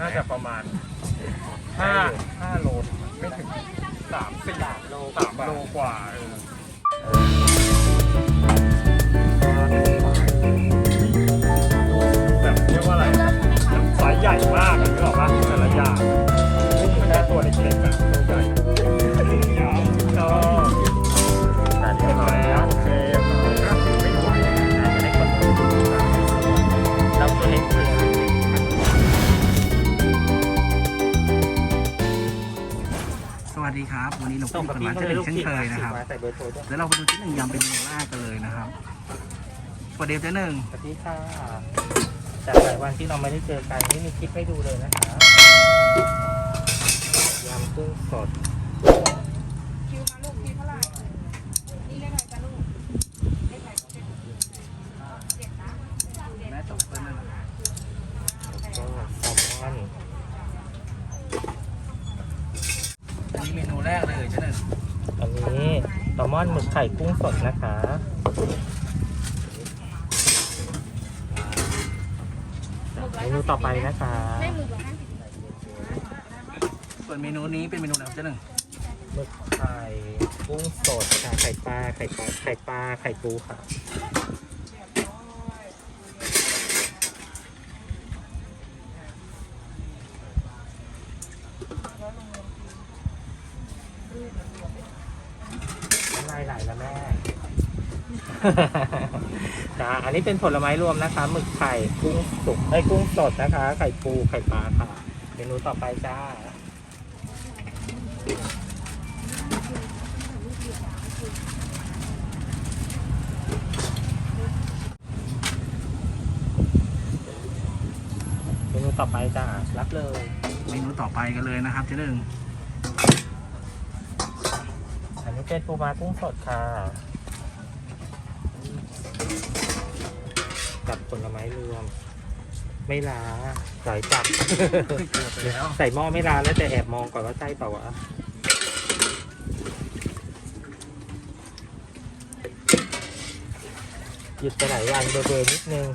น่าจะประมาณห้าห้าโลไม่ถึงสามสี่สามโลสามโลกว่าเออ วัสดีครับวันนี้เราส่พูงดกับกันพี่มาเขาที่เลหยนึ่ลูงกเช่นทีมเคยนะครับใส่เบอร์โทรด้วยเดี๋ยวเราไปดูที่หนึ่งยำเป็นเมนูแรกกันเลยนะครับสวัสดีเจ๊หนึ่งสวัสดีค่ะจากหลายวันที่เราไม่ได้เจอกันไม่มีคลิปให้ดูเลยนะคะยำกุ้งสดคิวมาลูกคิวเท่าไหร่นี่เลขอะไรจ้ะลูกเลขอะไรเจ็ดเจ็ดนะแม่ตกเพิ่มนั่นแล้วก็แซลมอนอันนี้เมนูแรกเลยเจ๊หนึ่ง อันนี้แซลมอนหมึกไข่กุ้งสดนะคะเมนูต่อไปนะคะเลขหมึกละห้าสิบส่วนเมนูนี้เป็นเมนูอะไรครับเจ๊หนึ่งหมึกไข่กุ้งสดค่ะไข่ปลาไข่ปลาไข่ปลาไข่ปูค่ะ น้ำลยไหลแล้วแม่ จ้าอันนี้เป็นผลไม้รวมนะคะ หมึกไข่กุ้งสุกไอ้ยกุ้งสดนะคะ ไข่ปูไข่ปลาค่ะ เมนูต่อไปจ้า เมนูต่อไปจ้า รับเลย เมนูต่อไปกันเลยนะครับเจ๊หนึ่ง อันนี้ เป็นปูม้ากุ้งสดค่ะ กับผลไม้รวม ไม่ล้าสายจับเกือบไปแล้วใส่หม้อไม่ล้าแล้วแต่แอบมองก่อนว่าใช่เปล่าวะหยุดไปหลายวันเบอร์ๆนิดนึง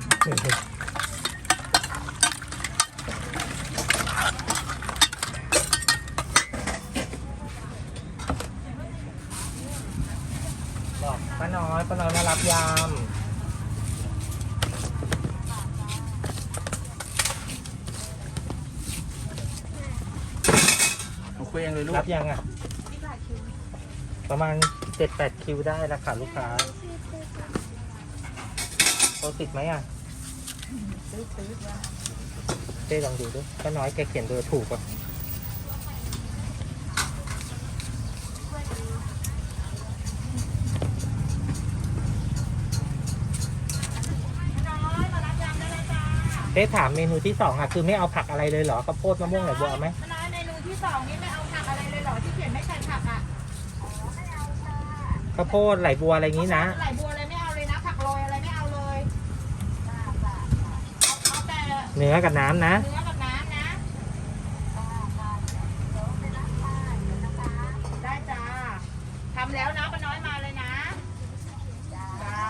บอกป้าน้อยป้าน้อ ยมารับยามเอาเคว้งเลยลูกรับยังอะ ประมาณเจ็ดแปดคิวได้แล้วค่ะลูกค้าโตติดไหมอะเต้ลองดูด้วยป้าน้อยแกเขียนเบอร์ถูกป่ะ เต้ถามเมนูที่สองอะคือไม่เอาผักอะไรเลยเหรอข้าวโพดมะม่วงไหนบัวเอาไหมมะนาวเมนูที่สองนี่ไม่เอาผักอะไรเลยเหรอที่เขียนไม่ใส่ผักอะข้าวโพดไหลบัวอะไรอย่างนี้นะไหลบัวอะไรไม่เอาเลยนะผักโรยอะไรไม่เอาเลยเอาเอาแต่เนื้อกับน้ำนะ เนื้อกับน้ำนะได้จ้าทำแล้วนะป้าน้อยมาเลยนะจ้า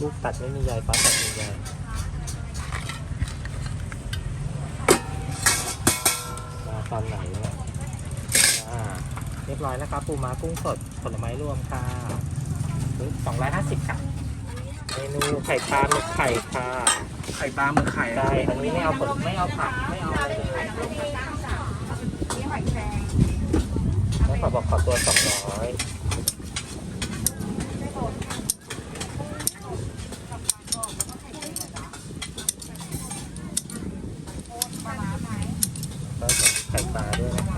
ลูกตัดไม่มีใยฟ้าตัดมีใยมาตอนไหนเนี่ยอ่าเรียบร้อยแล้วครับปูม้ากุ้งสดผลไม้รวมค่ะสองร้อยห้าสิบค่ะเมนูไข่ปลาหมึกไข่ค่ะ ไข่ปลาหมึกไข่ได้ อันนี้ไม่เอาผลไม่เอาผักไม่เอาอะไรเลยนี่หอยแครงแล้วขอบอกขอตัวสองร้อย ปลาร้าไหม ก็ไข่ปลาด้วยนะคะ ลูกคิวอยู่ไหนลูกอยู่ไหนบัตรคิวอะ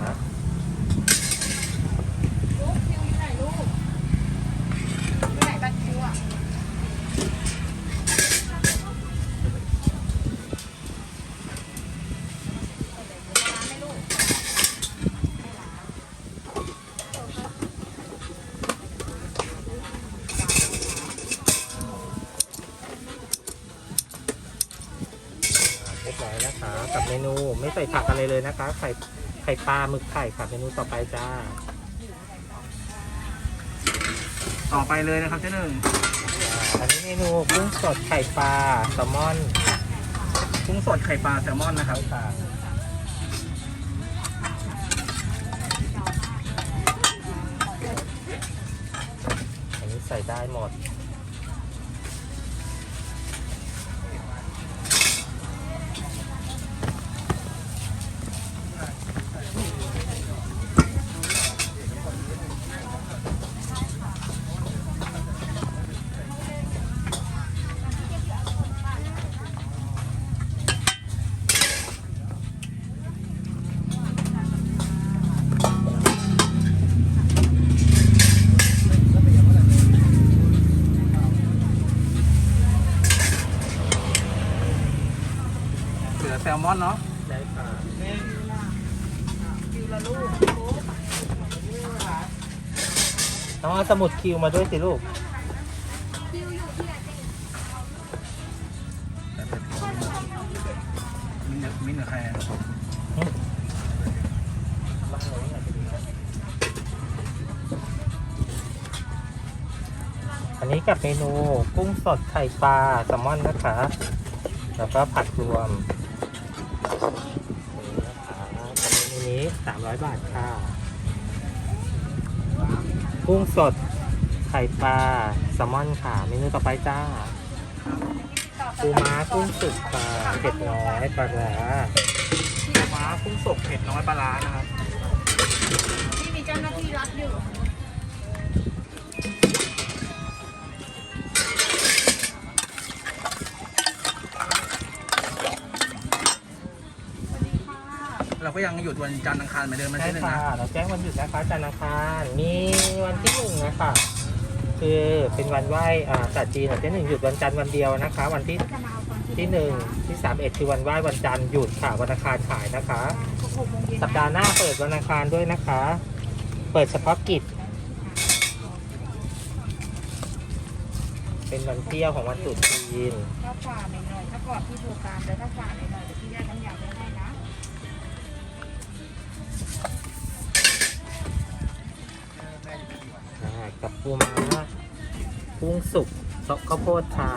เรียบร้อยนะคะกับเมนูไม่ใส่ผักอะไรเลยนะคะไข่ ข่ข่ปลาหมึกไข่ค่ะเมนูต่อไปจ้า ต่อไปเลยนะครับเจ๊หนึ่งอันนี้เมนูกุ้งสดไข่ปลาแซลมอนกุ้งสดไข่ปลาแซลมอนนะครับค่ะอันนี้ใส่ได้หมด มอนเนาะได้ค่ะคิวละลูกต้องเอาสมุดคิวมาด้วยสิลูกมินเนอร์มินเนอร์แคร์อันนี้กับเมนูกุ้งสดไข่ปลาแซลมอนนะคะ แล้วก็ผัดรวม 300 บาทค่ะกุ้งสดไข่ปลาแซลมอนค่ะเมนูต่อไปจ้าปูม้ากุ้งสุกค่ะเผ็ดน้อยปลาร้าปูม้ากุ้งสดเผ็ดน้อยปลาร้านะครับที่มีเจ้าหน้าที่รับอยู่ ยังหยุดวันจันทร์อังคารเหมือนเดิมนะใช่เจ๊หนึ่งค่ะ นะเราแจ้งวันหยุดนะคะจันทร์อังคารมีวันที่หนึ่งนะคะ คือเป็นวันไหว้อ่าศาสตร์จีนของเจ๊หนึ่งหยุดวันจันทร์วันเดียวนะคะ วันที่ที่หนึ่งที่สามเอ็ดคือวันไหว้วันจันทร์หยุดค่ะวันอังคารขายนะคะหกโมงเย็นสัปดาห์หน้าเปิดวันอังคารด้วยนะคะ เปิดเฉพาะกิจ เป็นวันเที่ยวของวันตรุษจีน ถ้าฝ่าหน่อยๆถ้าก่อนที่โทรตามแต่ถ้าฝ่าหน่อยๆเดี๋ยวพี่แยกน้ำย ปูม้ากุ้งสุกซอสข้าวโพดค่ะ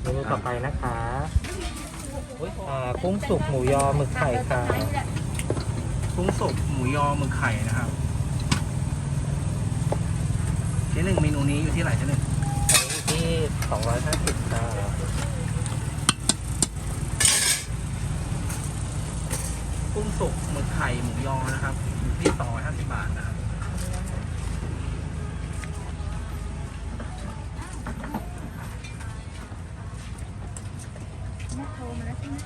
เมนูต่อไปนะคะอ่ากุ้งสุกหมูยอหมึกไข่ค่ะกุ้งสดหมูยอหมึกไข่นะครับเจ๊หนึ่งเมนูนี้อยู่ที่ไหนเจ๊หนึ่งอันนี้อยู่ที่250ค่ะกุ้งสุกหมึกไข่หมูยอนะครับอยู่ที่250บาทนะครับ แม่โทรมาแล้วใช่ไหม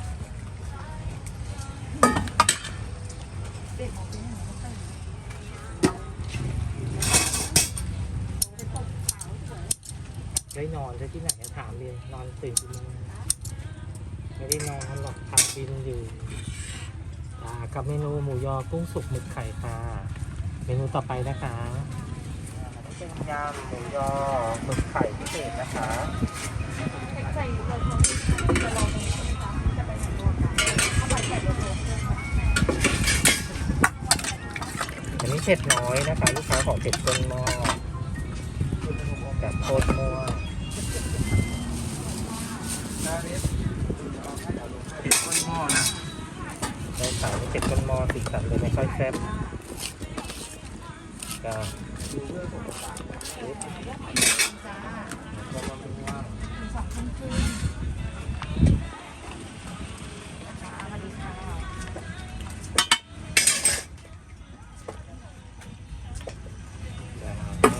เด็กบอกเป็นยังไงก็ใส่ ได้นอนได้ที่ไหนถามเลยนอนตื่นกี่โมงไม่ได้นอนหรอกทำบินอยู่อ่ากับเมนูหมูยอกุ้งสุกหมึกไข่ค่ะ เมนูต่อไปนะคะเป็นยำหมูยอหมึกไข่พิเศษนะคะใส่เราทองจะลองดูใช่ไหมคะจะไปไหนรวมกันถ้าไปใส่รวมๆด้วยค่ะอันนี้เผ็ดน้อยนะคะ ลูกค้าของเผ็ดต้นหม้อแบบโคตรมั่ว เผ็ดต้นมอสีสันเลยไม่ค่อยแซ่บจ้า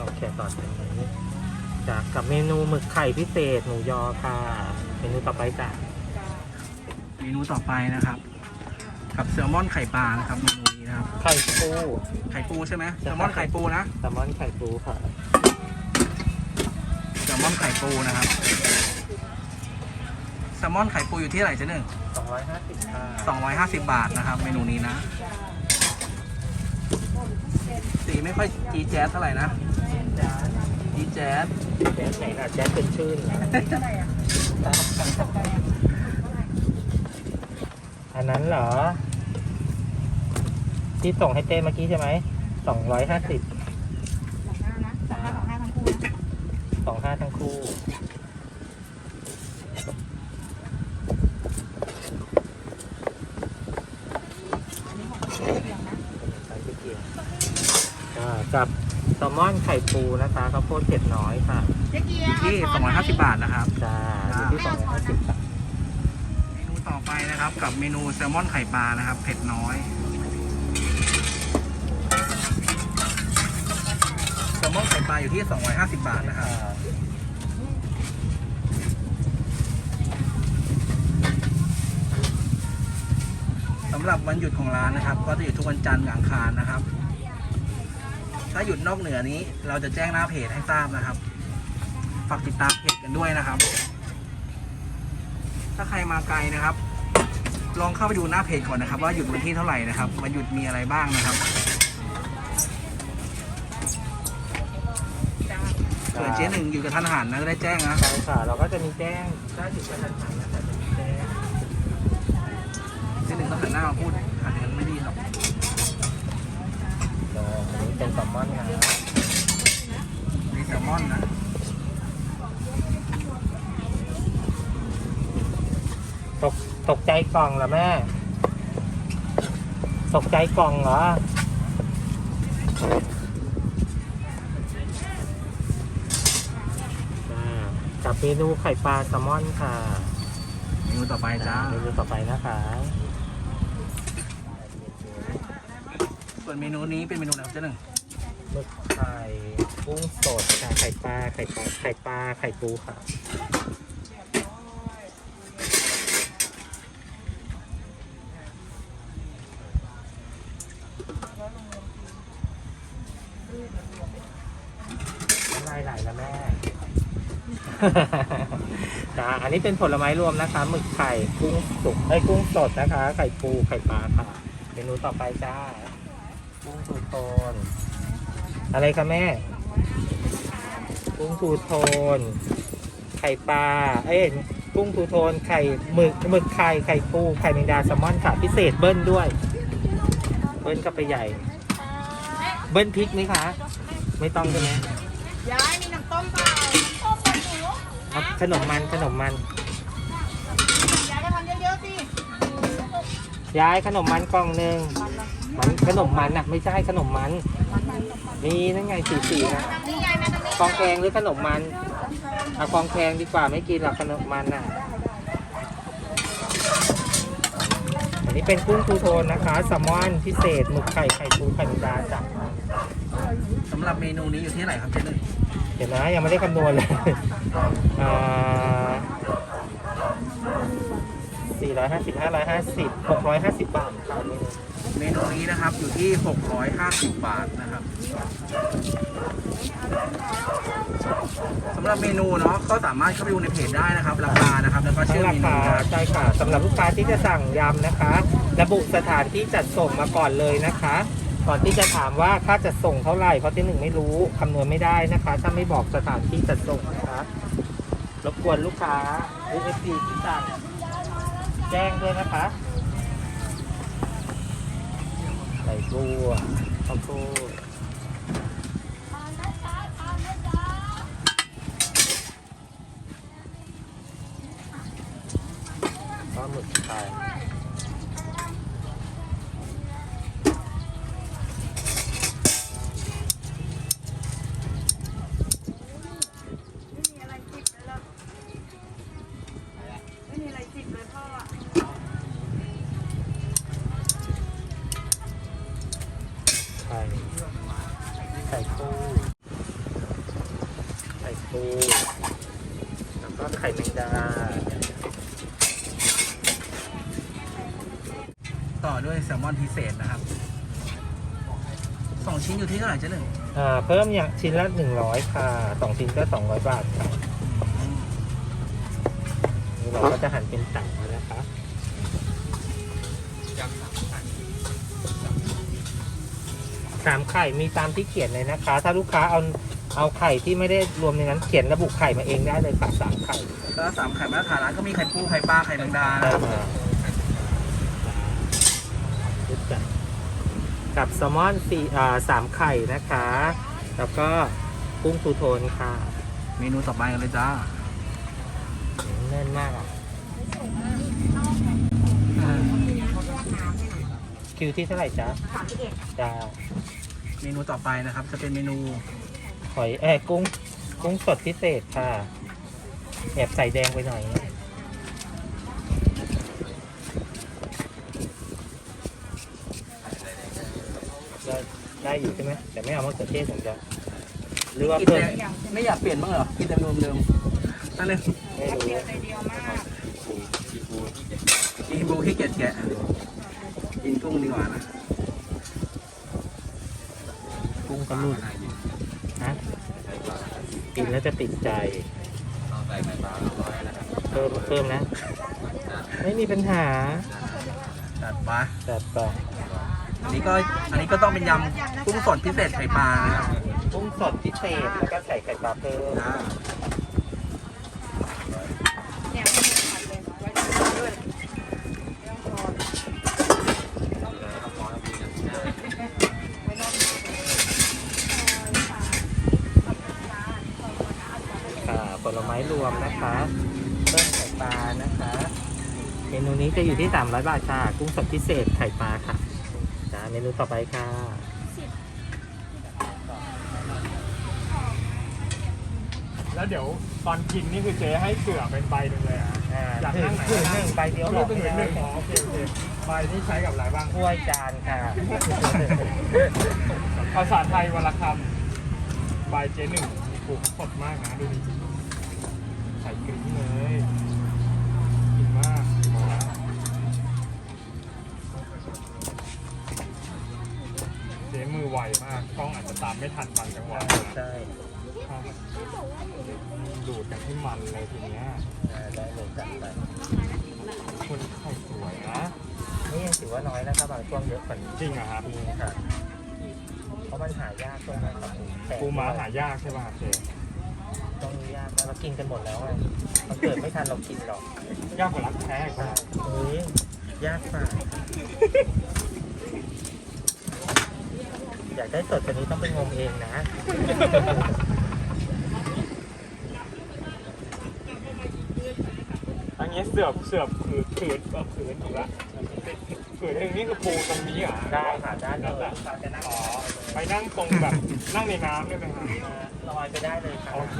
โอเคต่อจากนี้จากกับเมนูหมึกไข่พิเศษหมูยอค่ะ เมนูต่อไปจ้ะจ้าเมนูต่อไปนะครับ กับแซลมอนไข่ปลานะครับเมนูนี้นะครับ ไข่ปูไข่ปูใช่ไหมแซลมอนไข่ปูนะแซลมอนไข่ปูค่ะแซลมอนไข่ปูนะครับแซลมอนไข่ปูอยู่ที่เท่าไหร่เจ๊หนึ่ง250ค่ะ250บาทนะครับ เมนูนี้นะจ้าสีไม่ค่อยจีดแจ๊สเท่าไหร่นะจ้าจีดแจ๊สแจ๊สไหนล่ะแจ๊สเป็นชื่นนะเท่าไหร่ อะอันนั้นเหรอ ที่ส่งให้เต้เมื่อกี้ใช่ไหม สองร้อยห้าสิบ สองห้านะสองห้าสองห้าทั้งคู่นะสองห้าทั้งคู่ อันนี้ของเดียวนะใส่ไม่เกี่ยวอ่ากับแซลมอนไข่ปูนะคะข้าวโพดเผ็ดน้อยค่ะเจ๊เกียอยู่ที่ 250 บาทนะครับจ้าอยู่ที่สองร้อยห้าสิบบาทเมนูต่อไป นะครับ กับเมนูแซลมอนไข่ปลานะครับ เผ็ดน้อยแซลมอนไข่ปลาอยู่ที่ 250 บาทนะครับสำหรับวันหยุดของร้านนะครับ ก็จะหยุดทุกวันจันทร์กับอังคารนะครับ ถ้าหยุดนอกเหนือนี้ เราจะแจ้งหน้าเพจให้ทราบนะครับฝากติดตามเพจกันด้วยนะครับ ถ้าใครมาไกลนะครับ ลองเข้าไปดูหน้าเพจก่อนนะครับ ว่าหยุดวันที่เท่าไหร่นะครับวันหยุดมีอะไรบ้างนะครับเผื่อเจ๊หนึ่งอยู่กับท่านอาหารนะจะได้แจ้งนะ ใช่ค่ะเราก็จะมีแจ้งถ้าถึงกระทันหันนะคะจะมีแจ้ง เจ๊หนึ่งต้องหันหน้ามาพูด ตกตกใจกล่องเหรอแม่ ตกใจกล่องเหรออ่ากับเมนูไข่ปลาแซลมอนค่ะ เมนูต่อไปจ้าเมนูต่อไปนะคะ ส่วนเมนูนี้เป็นเมนูอะไรครับเจ๊หนึ่งหมึกไข่กุ้งสดค่ะไข่ปลาไข่ปลาไข่ปลาไข่ปูค่ะ น้ำลายไหลแล้วแม่ จ้าอันนี้เป็นผลไม้รวมนะคะ หมึกไข่กุ้งสุกไอ้ยกุ้งสดนะคะ ไข่ปูไข่ปลาค่ะ เมนูต่อไปจ้า กุ้งทูโทน อะไรคะแม่ กุ้งทูโทน ไข่ปลา เอ้ยกุ้งทูโทน ไข่หมึกหมึกไข่ ไข่ปู ไข่แมงดาแซลมอนค่ะ พิเศษเบิ้ลด้วย เบิ้ลก็ไปใหญ่ เบิ้ลพริกไหมคะ ไม่ต้องใช่ไหมยายมีน้ำต้มเปล่าต้มกับหนูเอาขนมมันขนมมัน ยายก็ทำเยอะๆสิยายขนมมันกล่องหนึ่งมันขนมมันอะ ไม่ใช่ขนมมัน มีนั่นไงสีสีนะนี่ยายมาตรงนี้กองแกงหรือขนมมันเอากองแกงดีกว่าไม่กินหรอกขนมมันอะ อันนี้เป็นกุ้งทูโทนนะคะแซลมอนพิเศษหมึกไข่ไข่ปูไข่แมงดาจ้ะสำหรับเมนูนี้อยู่ที่เท่าไหร่ครับเจ๊หนึ่งเดี๋ยวนะยังไม่ได้คำนวณเลยอ่าสี่ร้อยห้าสิบห้าร้อยห้าสิบหกร้อยห้าสิบบาทครับเมนูนี้นะครับอยู่ที่ 650 บาทนะครับ สำหรับเมนูเนาะก็สามารถเข้าไปดูในเพจได้นะครับราคานะครับ แล้วก็ทั้ชื่งอราเมนูคาใช่ค่ะสำหรับลูกค้าที่จะสั่งยำนะคะ ระบุสถานที่จัดส่งมาก่อนเลยนะคะ ก่อนที่จะถามว่าค่าจัดส่งเท่าไหร่เพราะที่หนึ่งไม่รู้คำนวณไม่ได้นะคะ ถ้าไม่บอกสถานที่จัดส่งนะคะรบกวนลูกค้า UFC ที่สั่งแจ้งด้วยนะคะใส่บัวข้าวโพด ข่ไข่ปูไข่ปูแล้วก็ไข่แมงดา ต่อด้วยแซลมอนพิเศษนะครับสองชิ้นอยู่ที่เท่าไหร่เจ๊หนึ่งอ่าเพิ่มอย่างชิ้นละหนึ่งร้อยค่ะสองชิ้นก็สองร้อยบาทค่ะนี่เราก็จะหั่นเป็นตังนะคะ สามไข่มีตามที่เขียนเลยนะคะ ถ้าลูกค้าเอาเอาไข่ที่ไม่ได้รวมในนั้นเขียนระบุไข่มาเองได้เลยค่ะสามไข่ก็สามไข่มาตรฐานร้านก็มีไข่ปูไข่ปลาไข่แมงดาได้นะครับมารู้จักกับแซลมอนสี่อ่าสามไข่นะคะ แล้วก็กุ้งทูโทนค่ะ เมนูต่อไปกันเลยจ้าแน่นมากอะ คิวที่เท่าไหร่จ๊ะจ้าเมนูต่อไปนะครับ จะเป็นเมนูหอยเอ้ยกุ้งกุ้งสดพิเศษค่ะแอบใส่แดงไปหน่อยได้ได้อยู่ใช่ไหมแต่ไม่เอามะเขือเทศผมจะหรือว่ากินเพิ่มแต่ไม่อยากเปลี่ยนบ้างเหรอกินแต่เดิมเดิมๆนั่นเลยไม่รู้ เดียวใจเดียวมากกินบูที่เกียจแกะ กินกุ้งดีกว่านะกุ้งกระลุกฮะกินแล้วจะติดใจเพิ่มเพิ่มนะ ไม่มีปัญหาจัดไปจัดไปอันนี้ก็อันนี้ก็ต้องเป็นยำกุ้งสดพิเศษไข่ปลานะครับกุ้งสดพิเศษแล้วก็ใส่ไข่ปลาเพิ่ม อ่า เนี่ยไม่ได้ผัดเลยไว้ด้วย ค่ะผลไม้รวมนะคะเพิ่มไข่ปลานะคะ เมนูนี้จะ อยู่ที่ 300 บาทค่ะ กุ้งสดพิเศษไข่ปลาค่ะจ้าเมนูต่อไปค่ะแล้วเดี๋ยวตอนกินนี่คือเจ๊ให้เกลือเป็นใบหนึ่งเลยอะอ่าอยากนั่งไหนถือหนึ่งใบเดียวเอาหรลูอกเป็นหนึ่งหนึ่งอ๋อโอเคโอเคใบที่ใช้กับอะไรบ้างถ้วยจานค่ะภาษาไทยวันละคำใบเจ๊หนึ่งมีปลูกสดมากนะดูดิใส่กรี๊ดเลย มือไวมาก กล้องอาจจะตามไม่ทันบางจังหวะนะใช่ดูดกันให้มันเลยทีเนี้ยอ่าได้เลยจัดไปคนไข่สวยนะนี่ยังถือว่าน้อยนะครับบางช่วงเยอะกว่านี้จริงเหรอครับจริงค่ะเพราะมันหายากช่วงนั้นครับแพงปูม้าหายากใช่ป่ะเจ๊ช่วงนี้ยากนะเรากินกันหมดแล้วไงมันเกิดไม่ทันเรากินหรอก ยากกว่ารักแท้อีกใช่ป่ะเฮ้ยยากมาก อยากได้สดกว่านี้ต้องไปงมเองนะ อันนี้เสือบเสือบขืนขืนเออขืนอยู่ละขืนหนึ่งนี่คือปูตรงนี้เหรอได้ค่ะได้เลแล้วยแต่อ๋อไปนั่งตรงแบบนั่งในน้ำได้ไหมครับลอยไปได้เลยค่ะโอเค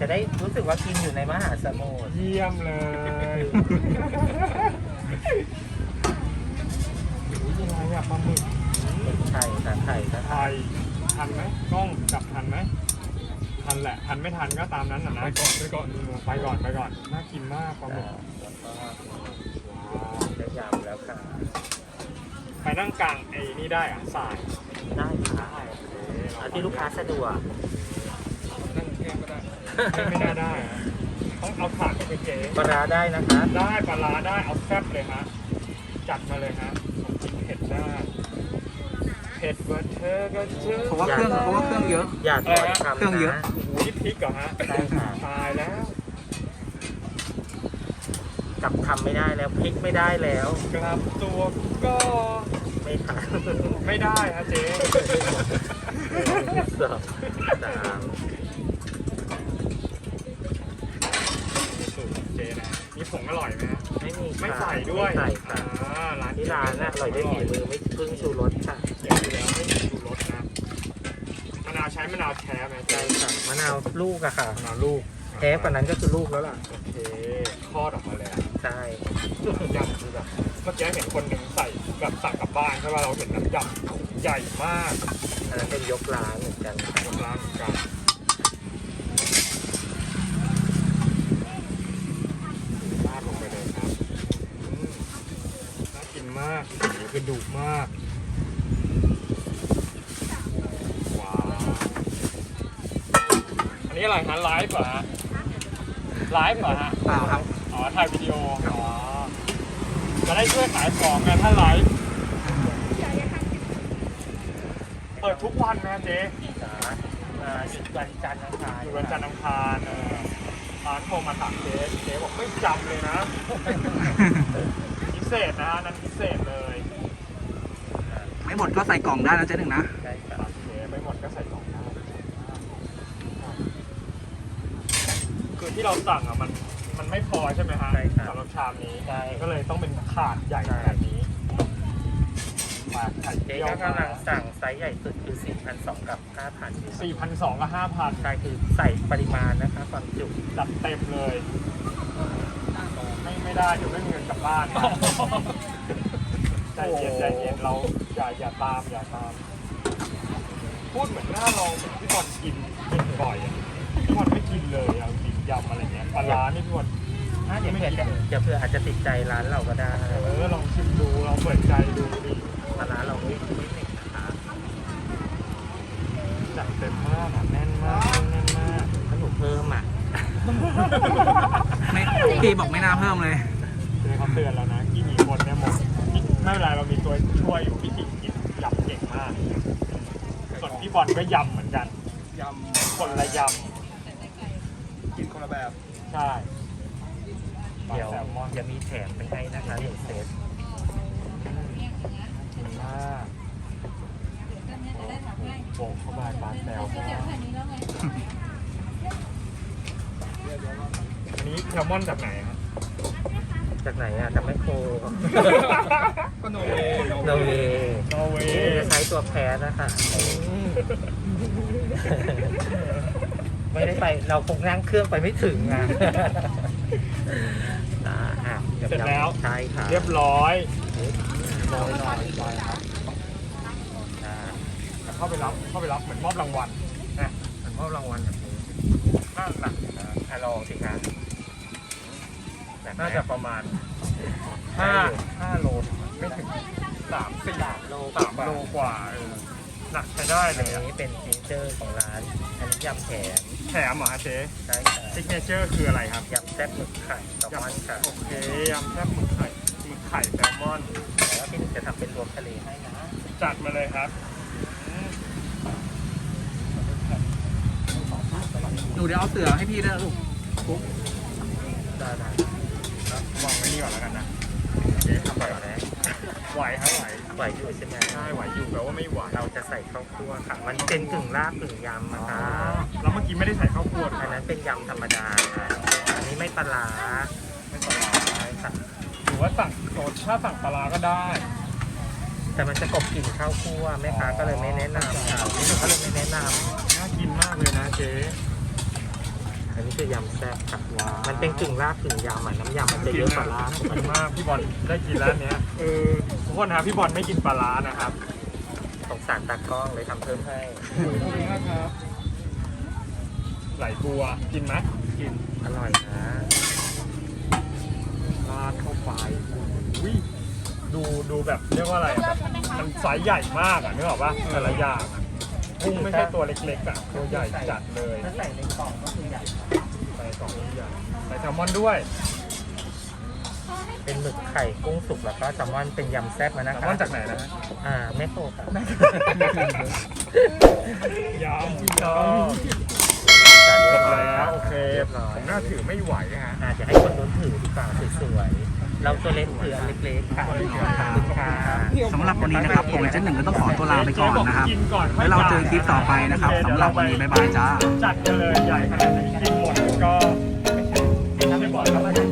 จะได้รู้สึกว่ากินอยู่ในมหาสมุทร เยี่ยมเลย นี่อะไรอะปลาหมึกไข่ค่ะ ไข่ค่ะไทยทันไหมกล้องจับทันไหมทันแหละทันไม่ทันก็ตามนั้นน่ะนะไปก่อนไปก่อนไปก่อนไปก่อนน่ากินมากปลาหมึกแล้วก็ว้าวได้ยำแล้วค่ะไปนั่งกลางไอ้นี่ได้อะสายได้ค่ะเอาที่ลูกค้าสะดวกนั่งเที่ยงก็ได้ไม่ได้ได้อะต้องเอาถาดไปเจ๊ปลาร้าได้นะคะ ได้ปลาร้าได้เอาแซ่บเลยฮะจัดมาเลยฮะผมกินเผ็ดได้ เผ็ดกว่าเธอก็เจอเพราะว่าเครื่องเพราะว่าเครื่องเยอะ อย่าถอดคำเครื่องเยอะนะโอ้โหนี่พริกเหรอฮะใช่ค่ะตายแล้วกลับคำไม่ได้แล้วพลิกไม่ได้แล้ว กลับตัวก็ไม่ทันไม่ได้ฮะเจ๊สองสาม สูตรของเจ๊นะนี่ ผงอร่อยไหมฮะไม่มีค่ะไม่ใส่ด้วยไม่ใส่ค่ะอ่าร้านที่ร้านน่ะอร่อยด้วยฝีมือไม่พึ่งชูรสค่ะเดี๋ยวอยู่แล้วไม่มีชูรสนะมะนาวใช้มะนาวแท้ไหมใช่ค่ะมะนาวลูกอะค่ะ มะนาวลูกแท้กว่านั้นก็คือลูกแล้วล่ะโอเคทอดออกมาเลยอะใช่ยำคือแบบเมื่อกี้เห็นคนหนึ่งใส่แบบสั่งกลับบ้านใช่ป่ะเราเห็นน้ำยำถุงใหญ่มากอันนั้นเป็นยกร้านเหมือนกันของร้านเหมือนกันราดลงไปเลยครับอืมน่ากินมาก โอ้โหกระดูกมาก ว้าว อันนี้อะไรฮะไลฟ์เหรอฮะไลฟ์เหรอฮะ เปล่าครับ อ๋อ ถ่ายวิดีโอ อ๋อ จะได้ช่วยขายของไงถ้าไลฟ์ เปิดทุกวันนะเจ๊จ้าอ่าหยุดวันจันทร์อังคารอยู่วันจันทร์อังคารเออร้านโทรมาถามเจ๊เจ๊บอกไม่จำเลยนะ พิเศษนะนั่นพิเศษเลยทไม่ หมดก็ใส่กล่องได้นะเจ๊หนึ่งนะใช่ครับโอเคไม่หมดก็ใส่กล่องได้คือที่เราสั่งอะมันมันไม่พอใช่ไหมฮะใช่ครับ สำหรับชามนี้ใช่ก็เลยต้องเป็นถาดใหญ่แบบนี้มาไข่เจ๊เจียวก็กำลังสั่งไซส์ใหญ่สุดคือ 4,200 กับ 5,000สี่พันสองกับห้าพันใช่คือใส่ปริมาณนะคะความจุจัดเต็มเลย ไม่ไม่ได้เดี๋ยวไม่มีเงินกลับบ้าน ใจเย็นใจเย็นเราอย่าอย่าตามอย่าตาม พูดเหมือนหน้าลองเหมือนพี่บอลกินกินบ่อยอะพี่บอลไม่กินเลยเอาจริงยำอะไรเงี้ยปลาร้านี่พี่บอลอะเดี๋ยวเผื่อจะเดี๋ยวเผื่ออาจจะติดใจร้านเราก็ได้เออลองชิมดูลองเปิดใจดูดิมาร้านเราไม่ไม่หนึ่งนะคะจัดเต็มมากอะแน่นมากแน่นมากถ้าหนูเพิ่มอะไม่พี่บอกไม่น่าเพิ่มเลยคือเขาเตือนแล้วนะกี่มีคนเนี่ยหมด ไม่เป็นไรเรามีตัวช่วยอยู่พี่ติ๋งกินยำเก่งมาก ส่วนพี่บอลก็ยำเหมือนกันยคนละยำกินคนละแบบำใช่ เดี๋ยวแซลมอนจะมีแถมไปให้นะคะหนึ่งเซตกินมากโป่งเข้าไปปลาแซลมอนอันนี้แซลมอนจากไหนครับ จากไหนอะจากแมคโครก็โนเวย์โนเวย์นอร์เวนี่ย์จะใช้ตัวแพ้นะคะ ไม่ได้ไปเราคงนั่งเครื่องไปไม่ถึงอะอ่าอะดี๋ยเสร็จแล้ว ใช่ค่ะเรียบร้อยโรยหน่อยไปครับอ่าเข้าไปรับเข้าไปรับเหมือนมอบรางวัลอะมันมอบรางวัลแบบนี้น่าหนักอะลองสิคะหกไหม น่าจะประมาณห้าห้าโลไม่ถึงสามสี่สามโลสามโลกว่าเออหนักใช้ได้เลอันยอะนี้เป็นฟีเจอร์ของร้าน อันนี้ยำแถมแถมเหรอฮะเจ๊ใช่ค่ะซิกเนเจอร์คืออะไรครับยำแซ่บหมึกไข่แซลมอนค่ะโอเคยำแซ่บหมึกไข่หมึกไข่แซลมอน แต่ว่าพี่หนึ่งจะทำเป็นรวมทะเลให้นะจัดมาเลยครับอืมหนูเดี๋ยวเอาเสือให้พี่ด้วยนะลูกได้ได้ครับ วางไว้นี่ก่อนแล้วกันนะเจ๊ทำไหไปวก่อนไหมไหวครับไหวไหวอยู่ใช่ไหมใช่ไหวอยู่แปลว่าไม่ไหวเราจะใส่ข้าวคั่วค่ะ มันเป็นกึ่งลาบกึ่งยำอ๋นะอคะแล้วเมื่อกี้ไม่ได้ใส่ข้าวโพดอันนั้นเป็นยำธรรมดาค่ะอันนี้ไม่ปลาร้าไม่ปลาร้าใช่ค่ะหรือว่าสั่งโซดถ้าสั่งปลาร้าก็ได้ แต่มันจะกลบกลิ่นข้าวคั่วแม่ค้าก็เลยไม่แนะนำค่ะพี่หนึ่งก็เลยไม่แนะนน่ากินมากเลยนะเจ๊ำ อันนี้คือยำแซ่บค่ะว้าวมันเป็นกึ่งลาบกึ่งยำอะน้ำยำมันจะเยอะกว่าลาบกินมากพี่บอลได้กินแล้วเนี้ยเออทุกคนนะครับพี่บอลไม่กินปลาร้านะครับสงสารตากล้องเลยทำเพิ่มให้ไหลบัวกินไหมกินอร่อยนะราดเข้าไปอุ้ยดูดูแบบเรียกว่าอะไรอะแบบมันไซส์ใหญ่มากอะนึกออกปะแต่ละอย่างอะ กุ้งไม่ใช่ตัวเล็กๆอะตัวใหญ่จัดเลยถ้าใส่ในกล่องก็คือใหญ่ใส่กล่องใหญ่ใส่แซลมอนด้วย เป็นหมึกไข่กุ้งสุกแล้วก็แซลมอนเป็นยำแซ่บมานะแซลคะมอนจากไหนนะอ่าแม่โคครับยำยำจานเรีเรียยบบร้ร้ออยยแล้แล้ววโอเคเรียบร้อยผมน่าถือไม่ไหวฮะอาจจะให้คนโดนถือดีกว่าสวยๆ เราตัวเล็กเถือเล็กๆค่ะขอบคุณค่ะสำหรับวันนี้นะครับผมกับเจ๊หนึ่งก็ต้องขอตัวลาไปก่อนนะครับกินก่อนค่แล้วเราเจอคลิปต่อไปนะครับสำหรับวันนี้บ๊ายบายจ้าจัดกันเลยใหญ่ขนาดนี้กินหมดก็ไม่ใช่ไม่บอกแล้วว่าจะ